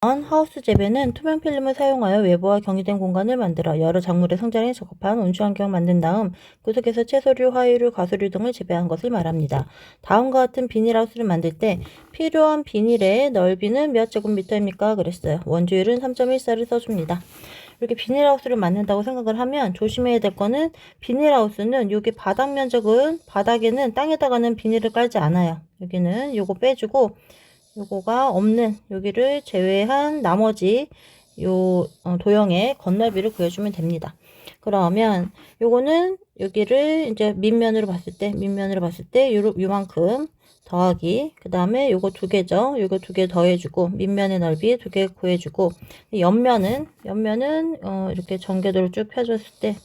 하우스 재배는 투명 필름을 사용하여 외부와 경유된 공간을 만들어 여러 작물의 성장에 적합한 온수 환경을 만든 다음 그 속에서 채소류, 화유류, 가수류 등을 재배한 것을 말합니다. 다음과 같은 비닐하우스를 만들 때 필요한 비닐의 넓이는 몇 제곱미터입니까? 그랬어요. 원주율은 3.14를 써줍니다. 이렇게 비닐하우스를 만든다고 생각을 하면 조심해야 될 거는 비닐하우스는 여기 바닥 면적은 바닥에는 땅에다가는 비닐을 깔지 않아요. 여기는 요거 빼주고 요거가 없는 여기를 제외한 나머지 요 어, 도형의 건널비를 구해주면 됩니다. 그러면 요거는 여기를 이제 밑면으로 봤을 때 밑면으로 봤을 때 요, 요만큼 더하기 그 다음에 요거 두 개죠. 요거 두 개 더해주고 밑면의 넓이 두 개 구해주고 옆면은 옆면은 어, 이렇게 전개도를 쭉 펴줬을 때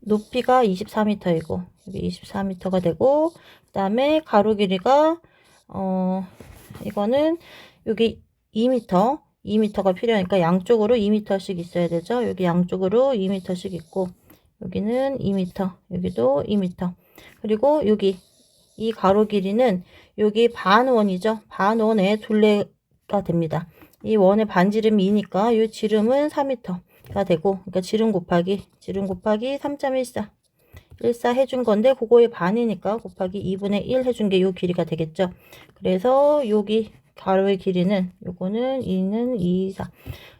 높이가 24m이고 여기 24m가 되고 그 다음에 가로 길이가 어 이거는 여기 2m 2m가 필요하니까 양쪽으로 2m씩 있어야 되죠? 여기 양쪽으로 2m씩 있고 여기는 2m 여기도 2m 그리고 여기 이 가로 길이는 여기 반 원이죠? 반원의 둘레가 됩니다. 이 원의 반지름이 2니까 이 지름은 4m가 되고 그러니까 지름 곱하기 지름 곱하기 3.14 14 해준 건데 그거의 반이니까 곱하기 2분의 1 해준 게 요 길이가 되겠죠. 그래서 여기 가로의 길이는 요거는 2는 2, 4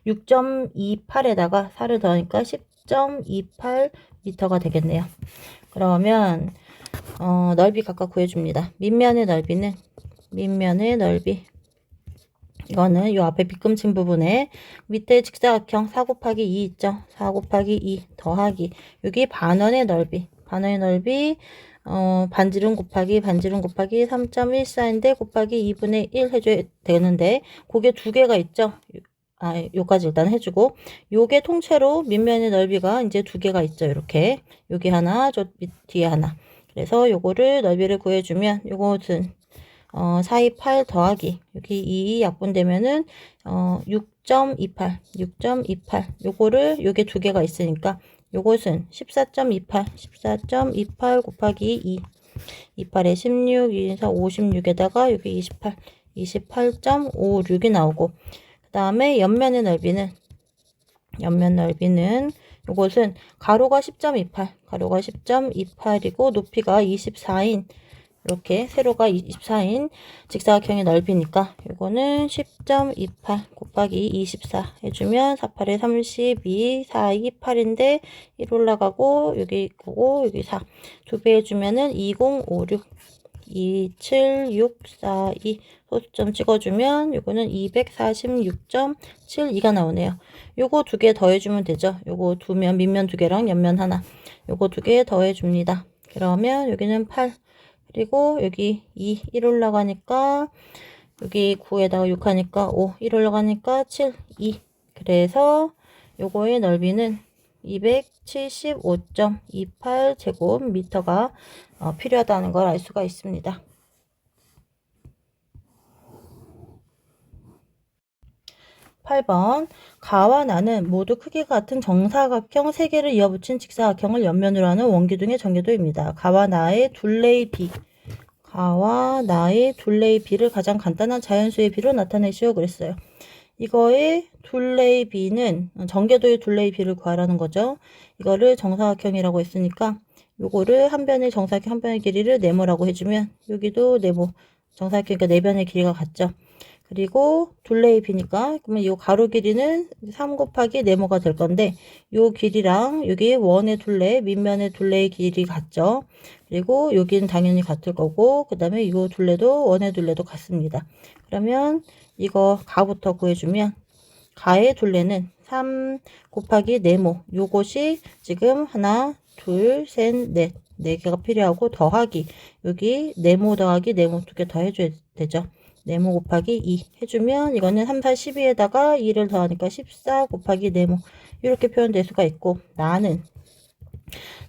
6.28에다가 4를 더하니까 10.28 미터가 되겠네요. 그러면 어, 넓이 각각 구해줍니다. 밑면의 넓이는 밑면의 넓이 이거는 요 앞에 빗금친 부분에 밑에 직사각형 4 곱하기 2 있죠. 4 곱하기 2 더하기 여기 반원의 넓이 반원의 넓이 어, 반지름 곱하기 반지름 곱하기 3.14인데 곱하기 2분의 1 해줘야 되는데 그게 두 개가 있죠. 아, 요까지 일단 해주고 요게 통째로 밑면의 넓이가 이제 두 개가 있죠. 이렇게 여기 하나 저 뒤에 하나 그래서 요거를 넓이를 구해주면 요것은 어, 428 더하기 여기 2 약분되면은 어, 6.28 6.28 요거를 요게 두 개가 있으니까 요것은 14.28 14.28 곱하기 2 28에 16 2에서 56에다가 여기 28 28.56이 나오고 그 다음에 옆면의 넓이는 옆면 넓이는 요것은 가로가 10.28 가로가 10.28이고 높이가 24인 이렇게 세로가 24인 직사각형의 넓이니까 이거는 10.28 곱하기 24 해주면 48에 32, 4, 2, 8인데 1 올라가고 여기 보고 여기 4 두 배 해주면은 2056 27642 소수점 찍어주면 요거는 246.72가 나오네요. 요거 두 개 더해주면 되죠. 요거 두 면, 밑면 두 개랑 옆면 하나. 요거 두 개 더해줍니다. 그러면 여기는 8, 그리고 여기 2, 1 올라가니까 여기 9에다가 6 하니까 5, 1 올라가니까 7, 2. 그래서 요거의 넓이는 275.28 제곱미터가 어, 필요하다는 걸 알 수가 있습니다. 8번 가와 나는 모두 크기가 같은 정사각형 3개를 이어붙인 직사각형을 옆면으로 하는 원기둥의 전개도입니다. 가와 나의 둘레의 비 가와 나의 둘레의 비를 가장 간단한 자연수의 비로 나타내시오 그랬어요. 이거의 둘레의 비는 전개도의 둘레의 비를 구하라는 거죠. 이거를 정사각형이라고 했으니까 요거를 한 변의 정사각형 한 변의 길이를 네모라고 해주면 여기도 네모 정사각형이니까 네 변의 길이가 같죠. 그리고 둘레의 비니까 그러면 이 가로 길이는 3 곱하기 네모가 될 건데 요 길이랑 여기 원의 둘레 밑면의 둘레의 길이 같죠? 그리고 여기는 당연히 같을 거고 그 다음에 이 둘레도 원의 둘레도 같습니다. 그러면 이거 가부터 구해주면 가의 둘레는 3 곱하기 네모. 요것이 지금 하나 둘셋넷. 네 개가 필요하고 더하기. 여기 네모 더하기 네모 두 개 더 해줘야 되죠 네모 곱하기 2 해주면 이거는 3, 4, 12에다가 2를 더하니까 14 곱하기 네모. 이렇게 표현될 수가 있고 나는.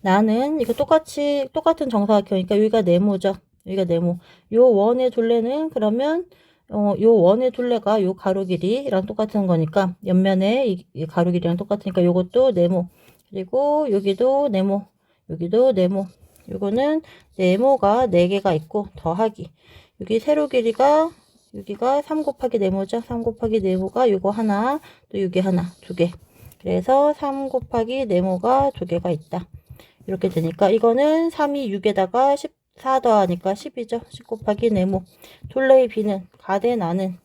나는 이거 똑같이 똑같은 정사각형이니까 여기가 네모죠. 여기가 네모. 요 원의 둘레는 그러면 어, 요 원의 둘레가 요 가로 길이랑 똑같은 거니까 옆면에 이, 이 가로 길이랑 똑같으니까 요것도 네모. 그리고 여기도 네모. 여기도 네모. 요거는 네모가 4개가 있고 더하기. 여기 세로 길이가 여기가 3 곱하기 네모죠. 3 곱하기 네모가 요거 하나, 또 여기 하나, 두 개. 그래서 3 곱하기 네모가 두 개가 있다. 이렇게 되니까 이거는 3이 6에다가 14 더하니까 10이죠. 10 곱하기 네모. 둘레의 비는 가대 나는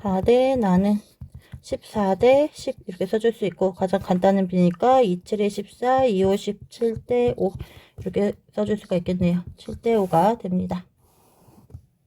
가대 나는 14대 10 이렇게 써줄 수 있고 가장 간단한 비니까 2, 7에 14, 2, 5, 17대 5 이렇게 써줄 수가 있겠네요. 7대 5가 됩니다.